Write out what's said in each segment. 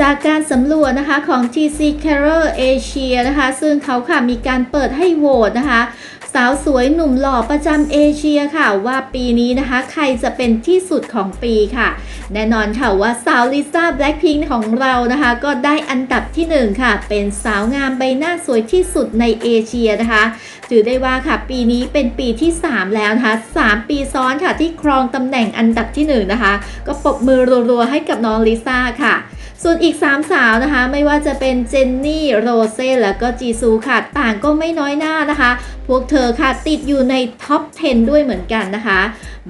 จากการสำรวจนะคะของ TC Carer Asia นะคะ ซึ่งเขาค่ะมีการเปิดให้โหวตนะคะ สาวสวยหนุ่มหล่อประจำเอเชียค่ะ ว่าปีนี้นะคะ ใครจะเป็นที่สุดของปีค่ะ แน่นอนค่ะว่าสาวลิซ่าแบล็ k พิงของเรานะคะ ก็ได้อันดับที่หนึ่งค่ะ เป็นสาวงามใบหน้าสวยที่สุดในเอเชียนะคะ ถือได้ว่าค่ะ ปีนี้เป็นปีที่ 3 แล้วนะคะ 3 ปีซ้อนค่ะที่ครองตำแหน่งอันดับที่1นะคะ ก็ปรบมือรัวๆให้กับน้องลิซ่าค่ะ ส่วนอีก 3 สาวนะคะ ไม่ว่าจะเป็นเจนนี่โรเซ่แล้วก็จีซูค่ะ ต่างก็ไม่น้อยหน้านะคะ พวกเธอค่ะติดอยู่ในท็อป 10 ด้วยเหมือนกันนะคะ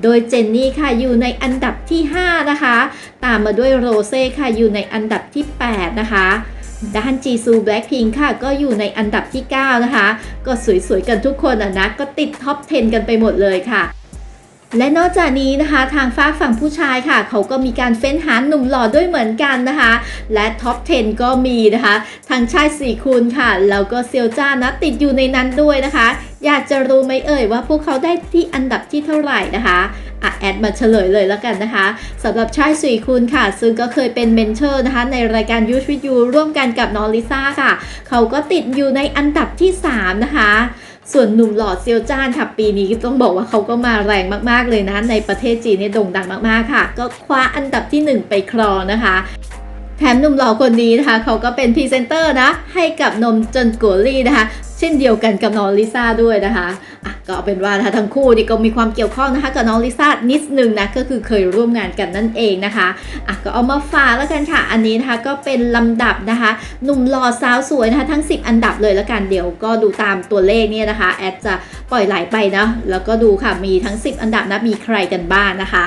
โดยเจนนี่ค่ะอยู่ในอันดับที่ 5 นะคะ ตามมาด้วยโรเซ่ค่ะอยู่ในอันดับที่ 8 นะคะด้านจีซูแบล็ k พิงค่ะ ก็อยู่ในอันดับที่ 9 นะคะ ก็สวยๆกันทุกคนอะนะ ก็ติดท็อป 10 กันไปหมดเลยค่ะ และนอกจากนี้นะคะทางฝากฝั่งผู้ชายค่ะ เขาก็มีการเฟ้นหาหนุ่มหล่อด้วยเหมือนกันนะคะ และท็อป 10 ก็มีนะคะทางชายสี่คูณค่ะ แล้วก็เซียวจ้านะติดอยู่ในนั้นด้วยนะคะ อยากจะรู้ไหมเอ่ยว่าพวกเขาได้ที่อันดับที่เท่าไหร่นะคะอะแอดมาเฉลยเลยแล้วกันนะคะสำหรับชายสี่คูณค่ะ ซึ่งก็เคยเป็นเมนเทอร์นะคะ ในรายการยูทวิยูร่วมกันกับน้องลิซ่าค่ะ เขาก็ติดอยู่ในอันดับที่ 3 นะคะ ส่วนหนุ่มหล่อเซียวจ้านค่ะปีนี้ต้องบอกว่าเขาก็มาแรงมากๆเลยนะ ในประเทศจีนเนี่ยโด่งดังมากๆค่ะ ก็คว้าอันดับที่ 1 ไปครองนะคะ แถมหนุ่มหล่อคนนี้นะคะ เขาก็เป็นพรีเซนเตอร์นะ ให้กับนมจนกัวลี่นะคะ เช่นเดียวกันกับน้องลิซ่าด้วยนะคะอะก็เอาเป็นว่านะคะทั้งคู่นี่ก็มีความเกี่ยวข้องนะคะกับน้องลิซ่านิดนึงนะก็คือเคยร่วมงานกันนั่นเองนะคะอะก็เอามาฝากแล้วกันค่ะ อันนี้นะคะก็เป็นลำดับนะคะหนุ่มหล่อสาวสวยนะคะทั้ง 10 อันดับเลยแล้วกันเดี๋ยวก็ดูตามตัวเลขเนี่ยนะคะแอดจะปล่อยไหลไปนะแล้วก็ดูค่ะมีทั้ง 10 อันดับนะมีใครกันบ้างนะคะ